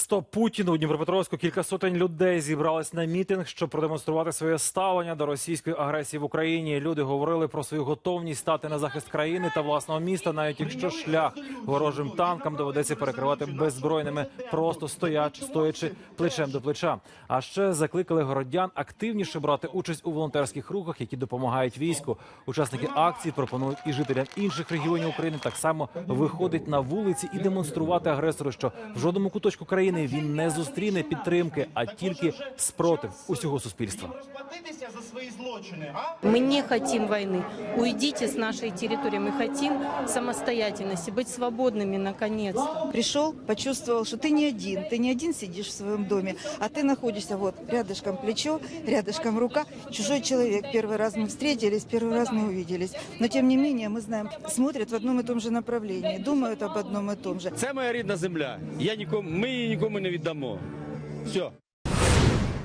Стоп Путіну у Дніпропетровську кілька сотень людей зібрались на мітинг, щоб продемонструвати своє ставлення до російської агресії в Україні. Люди говорили про свою готовність стати на захист країни та власного міста, навіть якщо шлях ворожим танкам доведеться перекривати беззбройними, просто стоячи, стоячи плечем до плеча. А ще закликали городян активніше брати участь у волонтерських рухах, які допомагають війську. Учасники акції пропонують і жителям інших регіонів України так само виходить на вулиці і демонструвати агресору, що в жодному куточку країни він не зустріне підтримки, а тільки спротив усього суспільства. розплатитися за свої злочини, а? Мы не хотим войны. Уйдите с нашей территории. Мы хотим самостоятельности, быть свободными наконец-то. Пришел, почувствовал, что ты не один, ты не один сидишь в своем доме, а ты находишься вот рядышком плечо, рядышком рука, чужой человек. Первый раз мы встретились, первый раз мы увиделись. Но тем не менее мы знаем, смотрят в одном и том же направлении, думают об одном и том же. Це моя рідна земля. Я нікому, ми її нікому не віддамо. Все.